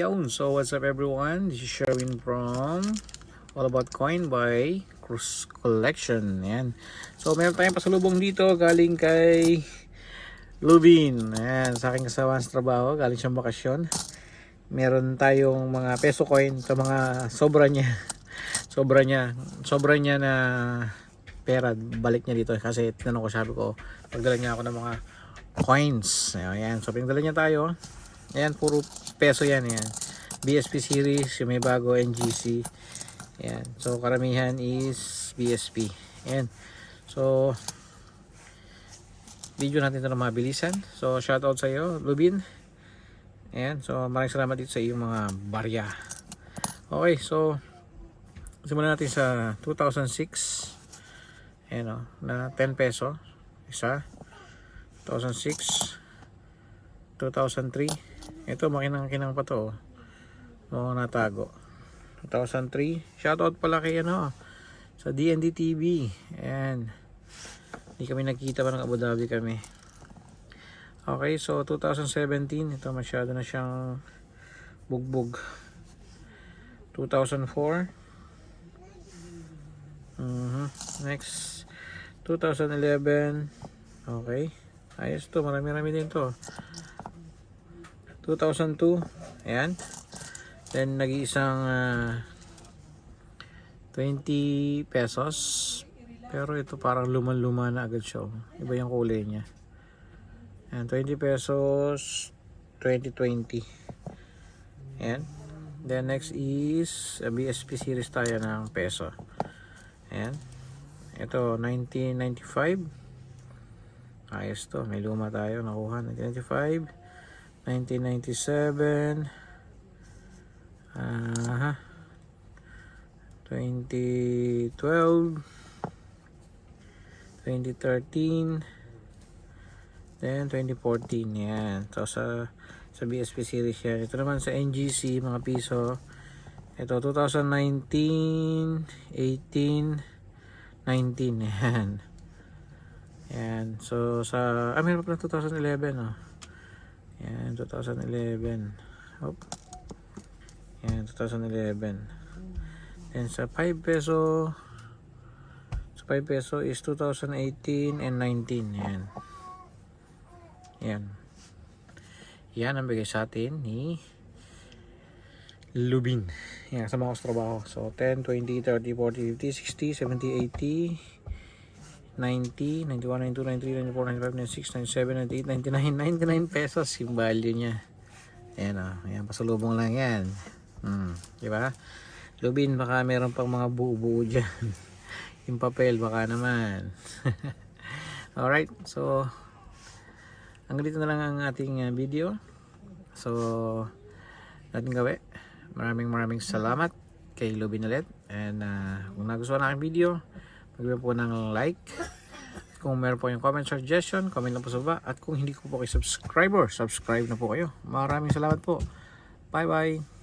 Ayun, so what's up everyone? This is Sherwin from All About Coin by Cruz Collection. Ayan. So meron tayong pasalubong dito galing kay Lubin. Ayan, sa aking kasama sa trabaho, galing siyang bakasyon. Meron tayong mga peso coin sa mga sobra niya. Sobra niya. Sobra niya na pera. Balik niya dito kasi tinanong ko sabi ko, pagdala niya ako ng mga coins. Ayan, so pinagdala niya tayo. Ayan, puro peso yan. Ayan. BSP series, yung may bago NGC. Ayan. So, karamihan is BSP. Ayan. So, video natin ito na mabilisan. So, shoutout sa iyo, Lubin. Ayan. So, maraming salamat dito sa iyong mga barya. Okay, so, simulan natin sa 2006. Ayan o, na 10 peso. Isa. 2006. 2003. Ito, makinang-kinang pa to. Oo, natago. 2003. Shoutout pala kay ano, sa DND TV. Ayan. Hindi kami nakita pa ng Abu Dhabi kami. Okay, so 2017. Ito masyado na siyang bugbog. 2004. Mhm. Next. 2011. Okay. Ayos to. Marami-rami din to. 2002. Ayan. Then, nag-iisang ah, 20 pesos. Pero ito parang luman-luma na agad siya. oh. Iba yung kulay niya. Ayan, 20 pesos 2020. Ayan. Then, next is a BSP series tayo ng peso. Ayan. Ito, 1995. Ayos to. May luma tayo. Nakuha. 1995. 1997 aha 2012 2013 then 2014 yan. So sa sa BSP series yan. Ito naman sa NGC mga piso. Ito 2019 18 19 yan yan. So sa ah meron pa 2011 oh yan, 2011. Hop. Yan, 2011. Then sa 5 peso, sa 5 peso is 2018 and 19. Yan. Yan. Yan ang bigay sa atin ni Lubin. Yan, sa mga trabaho. So, 10, 20, 30, 40, 50, 60, 70, 80, 90, 91, 92, 93, 94, 95, 96, 97, 98, 99, 99 pesos yung value niya. Ayan o, ayan, pasalubong lang yan. Hmm, di ba? Lubin, baka meron pang mga buo-buo dyan. yung papel, baka naman. Alright, so, hanggang dito na lang ang ating uh, video. So, natin gawin. Maraming maraming salamat kay Lubin ulit. And uh, kung nagustuhan ang aking video, mag po ng like. Kung meron po yung comment suggestion, comment lang po sa baba. At kung hindi ko po kayo subscriber, subscribe na po kayo. Maraming salamat po. Bye bye.